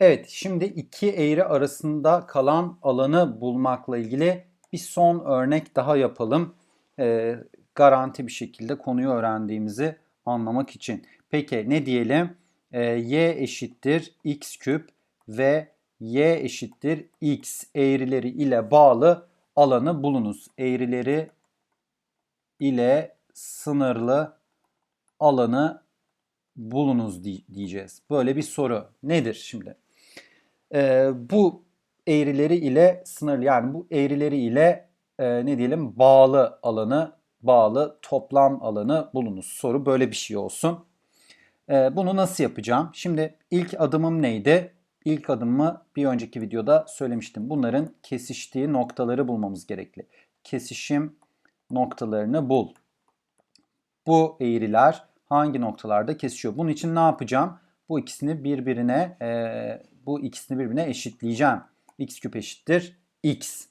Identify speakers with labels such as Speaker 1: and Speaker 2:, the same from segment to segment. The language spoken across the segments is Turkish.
Speaker 1: Evet, şimdi iki eğri arasında kalan alanı bulmakla ilgili bir son örnek daha yapalım. Ee, garanti bir şekilde konuyu öğrendiğimizi anlamak için. Peki ne diyelim? Ee, y eşittir x küp ve y eşittir x eğrileri ile bağlı alanı bulunuz. Eğrileri ile sınırlı alanı bulunuz diyeceğiz. Böyle bir soru. Nedir şimdi? Ee, bu eğrileri ile sınırlı yani bu eğrileri ile e, ne diyelim bağlı alanı, bağlı toplam alanı bulunuz. Soru böyle bir şey olsun. Ee, bunu nasıl yapacağım? Şimdi ilk adımım neydi? İlk adımımı bir önceki videoda söylemiştim. Bunların kesiştiği noktaları bulmamız gerekli. Kesişim noktalarını bul. Bu eğriler hangi noktalarda kesişiyor? Bunun için ne yapacağım? Bu ikisini birbirine e, bu ikisini birbirine eşitleyeceğim. x küp eşittir x.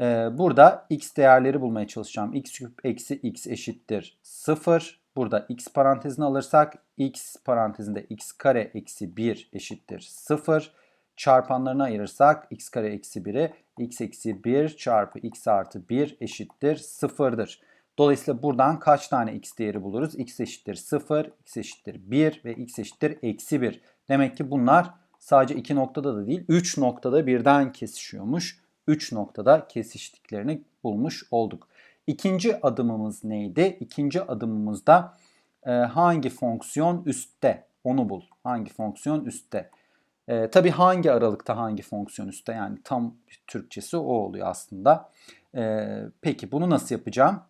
Speaker 1: E, burada x değerleri bulmaya çalışacağım. x küp eksi x eşittir 0. Burada x parantezini alırsak x parantezinde x kare eksi 1 eşittir 0. Çarpanlarını ayırırsak x kare eksi 1'i x eksi 1 çarpı x artı 1 eşittir 0'dır. Dolayısıyla buradan kaç tane x değeri buluruz? x eşittir 0, x eşittir 1 ve x eşittir eksi 1. Demek ki bunlar sadece iki noktada da değil 3 noktada birden kesişiyormuş. 3 noktada kesiştiklerini bulmuş olduk. İkinci adımımız neydi? İkinci adımımızda e, hangi fonksiyon üstte onu bul. Hangi fonksiyon üstte? E, tabii hangi aralıkta hangi fonksiyon üstte yani tam Türkçesi o oluyor aslında. E, peki bunu nasıl yapacağım?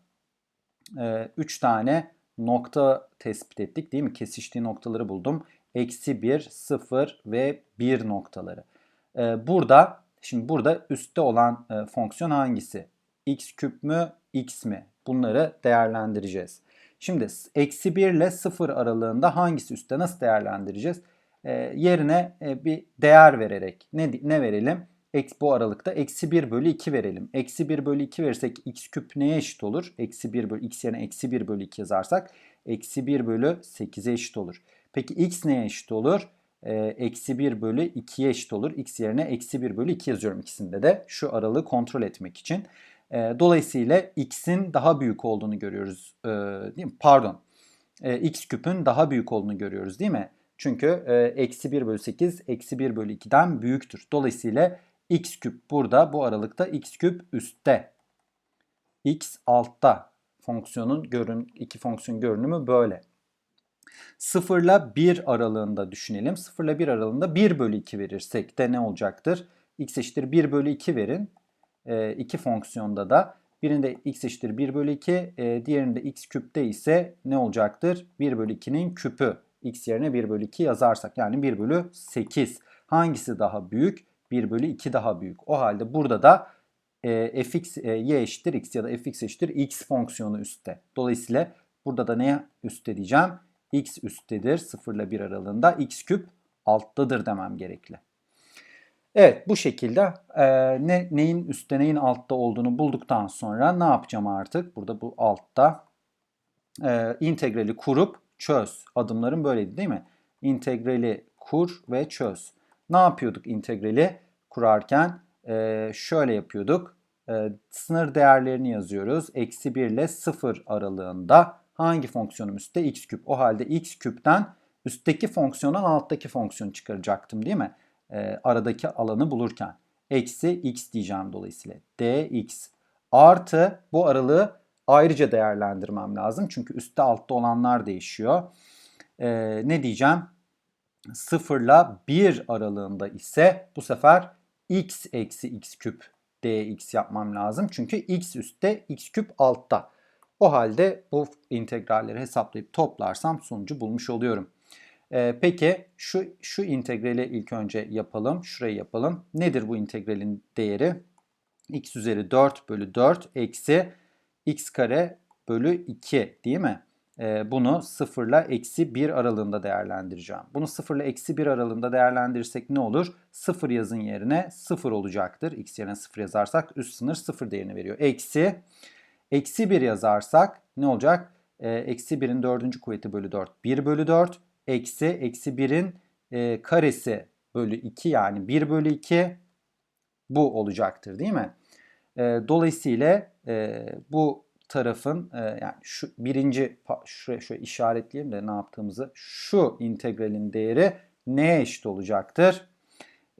Speaker 1: 3 e, tane nokta tespit ettik değil mi? Kesiştiği noktaları buldum. Eksi 1, 0 ve 1 noktaları. E, burada şimdi burada üstte olan e, fonksiyon hangisi? x küp mü, x mi? Bunları değerlendireceğiz. Şimdi eksi 1 ile 0 aralığında hangisi üstte nasıl değerlendireceğiz? yerine bir değer vererek ne, ne verelim? Bu aralıkta eksi 1 bölü 2 verelim. Eksi 1 bölü 2 verirsek x küp neye eşit olur? Eksi 1 bölü x yerine eksi 1 bölü 2 yazarsak eksi 1 bölü 8'e eşit olur. Peki x neye eşit olur? Ee, eksi 1 bölü 2'ye eşit olur. x yerine eksi 1 bölü 2 yazıyorum ikisinde de şu aralığı kontrol etmek için. Ee, dolayısıyla x'in daha büyük olduğunu görüyoruz. Ee, değil mi? Pardon. Ee, x küpün daha büyük olduğunu görüyoruz değil mi? Çünkü e, eksi 1 bölü 8 eksi 1 bölü 2'den büyüktür. Dolayısıyla x küp burada bu aralıkta x küp üstte. x altta fonksiyonun görün iki fonksiyon görünümü böyle. 0 ile 1 aralığında düşünelim. 0 ile 1 aralığında 1 bölü 2 verirsek de ne olacaktır? x eşittir 1 bölü 2 verin. E, iki fonksiyonda da birinde x eşittir 1 bölü 2, e, diğerinde x küpte ise ne olacaktır? 1 bölü 2'nin küpü. x yerine 1 bölü 2 yazarsak yani 1 bölü 8. Hangisi daha büyük? 1 bölü 2 daha büyük. O halde burada da e, fx e, y eşittir x ya da fx eşittir x fonksiyonu üstte. Dolayısıyla burada da neye üstte diyeceğim? x üsttedir 0 ile 1 aralığında x küp alttadır demem gerekli. Evet bu şekilde e, ne, neyin üstte neyin altta olduğunu bulduktan sonra ne yapacağım artık? Burada bu altta e, integrali kurup çöz. Adımlarım böyleydi değil mi? İntegrali kur ve çöz. Ne yapıyorduk integrali kurarken? Ee, şöyle yapıyorduk. Ee, sınır değerlerini yazıyoruz. Eksi 1 ile 0 aralığında hangi fonksiyonum üstte? x küp. O halde x küpten üstteki fonksiyondan alttaki fonksiyonu çıkaracaktım değil mi? Ee, aradaki alanı bulurken. Eksi x diyeceğim dolayısıyla. dx artı bu aralığı ayrıca değerlendirmem lazım. Çünkü üstte altta olanlar değişiyor. Ee, ne diyeceğim? 0 ile 1 aralığında ise bu sefer x eksi x küp dx yapmam lazım. Çünkü x üstte x küp altta. O halde bu integralleri hesaplayıp toplarsam sonucu bulmuş oluyorum. Ee, peki şu, şu integrali ilk önce yapalım. Şurayı yapalım. Nedir bu integralin değeri? x üzeri 4 bölü 4 eksi x kare bölü 2 değil mi? Ee, bunu 0 ile eksi 1 aralığında değerlendireceğim. Bunu 0 ile eksi 1 aralığında değerlendirirsek ne olur? 0 yazın yerine 0 olacaktır. x yerine 0 yazarsak üst sınır 0 değerini veriyor. Eksi, eksi 1 yazarsak ne olacak? Ee, eksi 1'in 4. kuvveti bölü 4 1 bölü 4. Eksi, eksi 1'in e, karesi bölü 2 yani 1 bölü 2 bu olacaktır değil mi? E, dolayısıyla e, bu tarafın e, yani şu birinci şuraya şöyle işaretleyelim de ne yaptığımızı şu integralin değeri neye eşit olacaktır?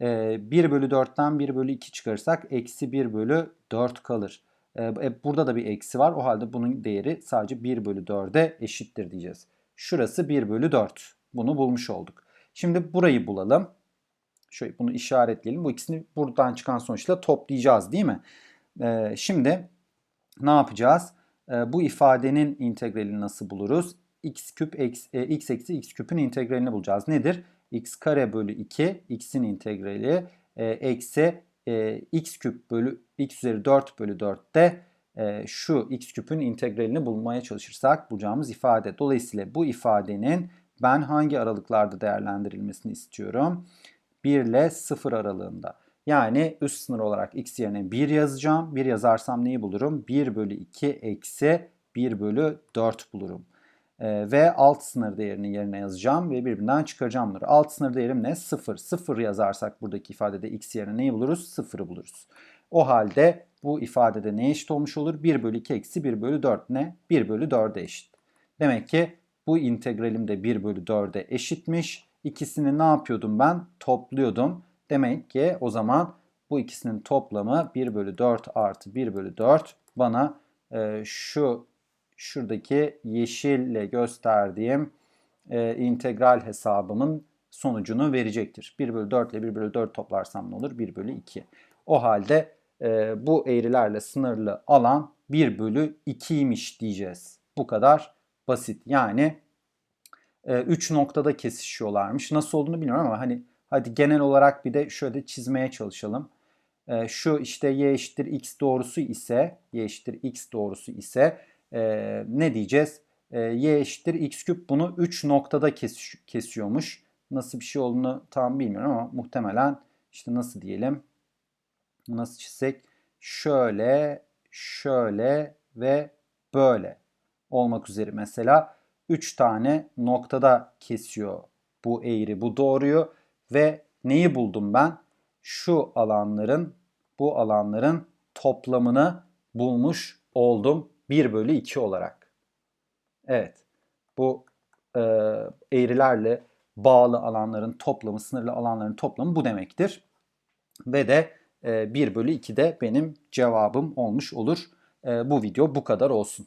Speaker 1: E, 1 bölü 4'ten 1 bölü 2 çıkarırsak eksi 1 bölü 4 kalır. E, e, burada da bir eksi var. O halde bunun değeri sadece 1 bölü 4'e eşittir diyeceğiz. Şurası 1 bölü 4. Bunu bulmuş olduk. Şimdi burayı bulalım. Şöyle bunu işaretleyelim. Bu ikisini buradan çıkan sonuçla toplayacağız değil mi? E, şimdi ne yapacağız? E, bu ifadenin integralini nasıl buluruz? x küp eksi, e, x eksi x küpün integralini bulacağız. Nedir? x kare bölü 2 x'in integrali e, eksi e, x küp bölü x üzeri 4 bölü 4'te e, şu x küpün integralini bulmaya çalışırsak bulacağımız ifade. Dolayısıyla bu ifadenin ben hangi aralıklarda değerlendirilmesini istiyorum? 1 ile 0 aralığında. Yani üst sınır olarak x yerine 1 yazacağım. 1 yazarsam neyi bulurum? 1 bölü 2 eksi 1 bölü 4 bulurum. Ee, ve alt sınır değerini yerine yazacağım ve birbirinden çıkaracağım bunları. Alt sınır değerim ne? 0. 0 yazarsak buradaki ifadede x yerine neyi buluruz? 0'ı buluruz. O halde bu ifadede ne eşit olmuş olur? 1 bölü 2 eksi 1 bölü 4 ne? 1 bölü 4'e eşit. Demek ki bu integralim de 1 bölü 4'e eşitmiş. İkisini ne yapıyordum ben? Topluyordum. Demek ki o zaman bu ikisinin toplamı 1 bölü 4 artı 1 bölü 4 bana e, şu şuradaki yeşille gösterdiğim e, integral hesabımın sonucunu verecektir. 1 bölü 4 ile 1 bölü 4 toplarsam ne olur? 1 bölü 2. O halde e, bu eğrilerle sınırlı alan 1 bölü 2'ymiş diyeceğiz. Bu kadar basit. Yani 3 noktada kesişiyorlarmış. Nasıl olduğunu bilmiyorum ama hani hadi genel olarak bir de şöyle çizmeye çalışalım. E, şu işte y eşittir x doğrusu ise y eşittir x doğrusu ise e, ne diyeceğiz? E, y eşittir x küp bunu 3 noktada kes, kesiyormuş. Nasıl bir şey olduğunu tam bilmiyorum ama muhtemelen işte nasıl diyelim? Nasıl çizsek? Şöyle, şöyle ve böyle olmak üzere mesela 3 tane noktada kesiyor bu eğri, bu doğruyu ve neyi buldum ben? Şu alanların, bu alanların toplamını bulmuş oldum 1 bölü 2 olarak. Evet, bu e, eğrilerle bağlı alanların toplamı, sınırlı alanların toplamı bu demektir. Ve de e, 1 bölü 2 de benim cevabım olmuş olur. E, bu video bu kadar olsun.